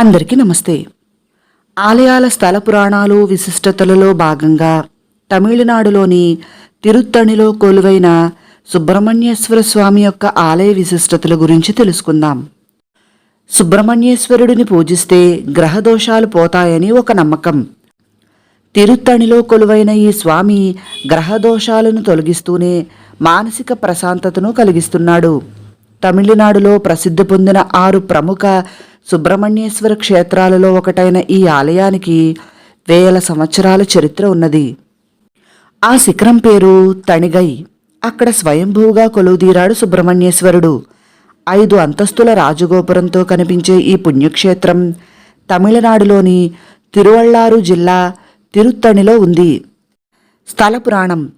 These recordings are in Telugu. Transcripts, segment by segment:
అందరికీ నమస్తే. ఆలయాల స్థల పురాణాలు విశిష్టతలలో భాగంగా తమిళనాడులోని తిరుత్తణిలో కొలువైన సుబ్రహ్మణ్యేశ్వర స్వామి యొక్క ఆలయ విశిష్టతల గురించి తెలుసుకుందాం. సుబ్రహ్మణ్యేశ్వరుడిని పూజిస్తే గ్రహదోషాలు పోతాయని ఒక నమ్మకం. తిరుత్తణిలో కొలువైన ఈ స్వామి గ్రహదోషాలను తొలగిస్తూనే మానసిక ప్రశాంతతను కలిగిస్తున్నాడు. తమిళనాడులో ప్రసిద్ధి పొందిన ఆరు ప్రముఖ సుబ్రహ్మణ్యేశ్వర క్షేత్రాలలో ఒకటైన ఈ ఆలయానికి వేల సంవత్సరాల చరిత్ర ఉన్నది. ఆ శిఖరం పేరు తణిగై. అక్కడ స్వయంభూగా కొలువుదీరాడు సుబ్రహ్మణ్యేశ్వరుడు. ఐదు అంతస్తుల రాజగోపురంతో కనిపించే ఈ పుణ్యక్షేత్రం తమిళనాడులోని తిరువళ్ళారు జిల్లా తిరుత్తణిలో ఉంది. స్థల పురాణం.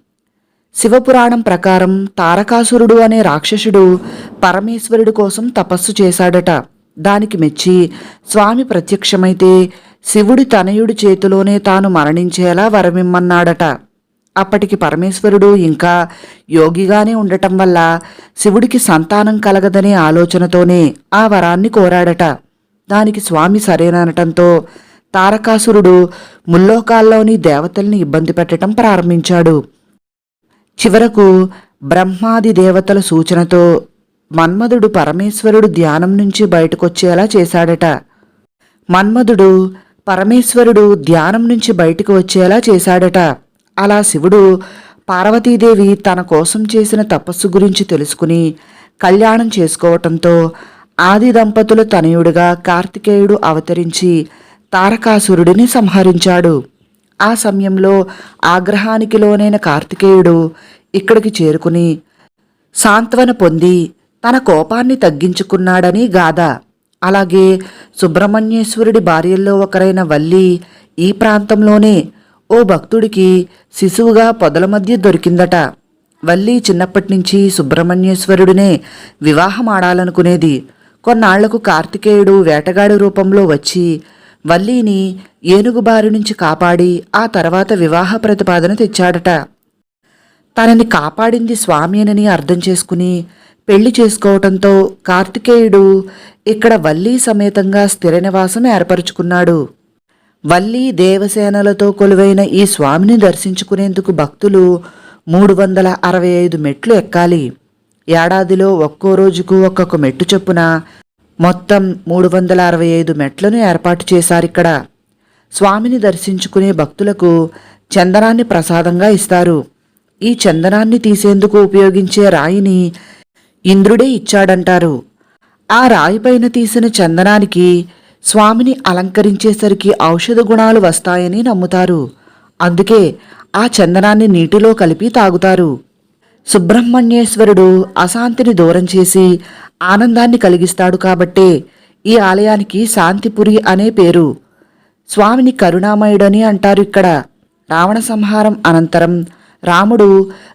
శివపురాణం ప్రకారం తారకాసురుడు అనే రాక్షసుడు పరమేశ్వరుడు కోసం తపస్సు చేశాడట. దానికి మెచ్చి స్వామి ప్రత్యక్షమైతే శివుడి తనయుడి చేతిలోనే తాను మరణించేలా వరమిమ్మన్నాడట. అప్పటికి పరమేశ్వరుడు ఇంకా యోగిగానే ఉండటం వల్ల శివుడికి సంతానం కలగదనే ఆలోచనతోనే ఆ వరాన్ని కోరాడట. దానికి స్వామి సరేననటంతో తారకాసురుడు ముల్లోకాల్లోని దేవతల్ని ఇబ్బంది పెట్టడం ప్రారంభించాడు. చివరకు బ్రహ్మాది దేవతల సూచనతో మన్మధుడు పరమేశ్వరుడు ధ్యానం నుంచి బయటకొచ్చేలా చేశాడట. మన్మధుడు పరమేశ్వరుడు ధ్యానం నుంచి బయటకు వచ్చేలా చేశాడట. అలా శివుడు పార్వతీదేవి తన కోసం చేసిన తపస్సు గురించి తెలుసుకుని కళ్యాణం చేసుకోవటంతో ఆది దంపతుల తనయుడిగా కార్తికేయుడు అవతరించి తారకాసురుడిని సంహరించాడు. ఆ సమయంలో ఆగ్రహానికి లోనైన కార్తికేయుడు ఇక్కడికి చేరుకుని సాంత్వన పొంది తన కోపాన్ని తగ్గించుకున్నాడని గాథ. అలాగే సుబ్రహ్మణ్యేశ్వరుడి భార్యల్లో ఒకరైన వల్లి ఈ ప్రాంతంలోనే ఓ భక్తుడికి శిశువుగా పొదల మధ్య దొరికిందట. వల్లి చిన్నప్పటినుంచి సుబ్రహ్మణ్యేశ్వరుడినే వివాహమాడాలనుకునేది కొన్నాళ్ళకు కార్తికేయుడు వేటగాడి రూపంలో వచ్చి వల్లీని ఏనుగు బారి నుంచి కాపాడి ఆ తర్వాత వివాహ ప్రతిపాదన తెచ్చాడట. తనని కాపాడింది స్వామినని అర్థం చేసుకుని పెళ్ళి చేసుకోవటంతో కార్తికేయుడు ఇక్కడ వల్లీ సమేతంగా స్థిర నివాసం ఏర్పరుచుకున్నాడు. వల్లీ దేవసేనలతో కొలువైన ఈ స్వామిని దర్శించుకునేందుకు భక్తులు మూడు వందల అరవై ఐదు మెట్లు ఎక్కాలి. ఏడాదిలో ఒక్కో రోజుకు ఒక్కొక్క మెట్టు చొప్పున మొత్తం మూడు వందల అరవై ఐదు మెట్లను ఏర్పాటు చేశారిక్కడ స్వామిని దర్శించుకునే భక్తులకు చందనాన్ని ప్రసాదంగా ఇస్తారు. ఈ చందనాన్ని తీసేందుకు ఉపయోగించే రాయిని ఇంద్రుడే ఇచ్చాడంటారు. ఆ రాయిపైన తీసిన చందనానికి స్వామిని అలంకరించేసరికి ఔషధ గుణాలు వస్తాయని నమ్ముతారు. అందుకే ఆ చందనాన్ని నీటిలో కలిపి తాగుతారు. సుబ్రహ్మణ్యేశ్వరుడు అశాంతిని దూరం చేసి ఆనందాన్ని కలిగిస్తాడు కాబట్టే ఈ ఆలయానికి శాంతిపురి అనే పేరు. స్వామిని కరుణామయుడని అంటారు ఇక్కడ. రావణ సంహారం అనంతరం రాముడు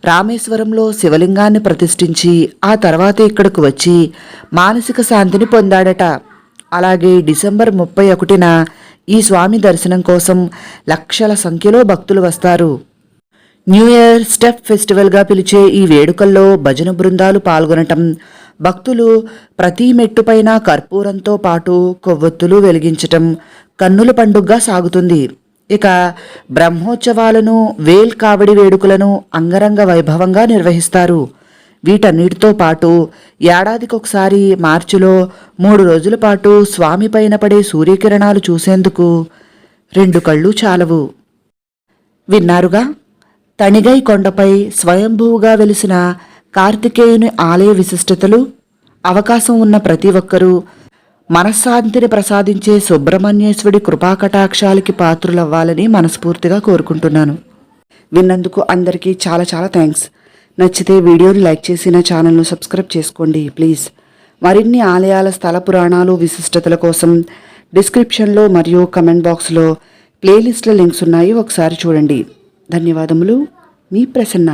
రామేశ్వరంలో శివలింగాన్ని ప్రతిష్ఠించి ఆ తర్వాత ఇక్కడకు వచ్చి మానసిక శాంతిని పొందాడట. అలాగే డిసెంబర్ ముప్పై ఒకటిన ఈ స్వామి దర్శనం కోసం లక్షల సంఖ్యలో భక్తులు వస్తారు. న్యూ ఇయర్ స్టెప్ ఫెస్టివల్గా పిలిచే ఈ వేడుకల్లో భజన బృందాలు పాల్గొనటం భక్తులు ప్రతి మెట్టుపైన కర్పూరంతో పాటు కొవ్వొత్తులు వెలిగించటం కన్నుల పండుగగా సాగుతుంది. ఇక బ్రహ్మోత్సవాలను వేల్ కావడి వేడుకలను అంగరంగ వైభవంగా నిర్వహిస్తారు. వీటన్నిటితో పాటు ఏడాదికొకసారి మార్చిలో మూడు రోజుల పాటు స్వామి పైన పడే సూర్యకిరణాలు చూసేందుకు రెండు కళ్ళు చాలవు. విన్నారుగా? తణిగై కొండపై స్వయంభూగా వెలిసిన కార్తికేయుని ఆలయ విశిష్టతలు అవకాశం ఉన్న ప్రతి ఒక్కరూ మనశ్శాంతిని ప్రసాదించే సుబ్రహ్మణ్యేశ్వరి కృపాకటాక్షాలకి పాత్రులవ్వాలని మనస్ఫూర్తిగా కోరుకుంటున్నాను. విన్నందుకు అందరికీ చాలా చాలా థ్యాంక్స్ నచ్చితే వీడియోని లైక్ చేసి నా ఛానల్ను సబ్స్క్రైబ్ చేసుకోండి ప్లీజ్ మరిన్ని ఆలయాల స్థల పురాణాలు విశిష్టతల కోసం డిస్క్రిప్షన్లో మరియు కమెంట్ బాక్స్లో ప్లేలిస్ట్ల లింక్స్ ఉన్నాయి ఒకసారి చూడండి. ధన్యవాదములు. మీ ప్రసన్న.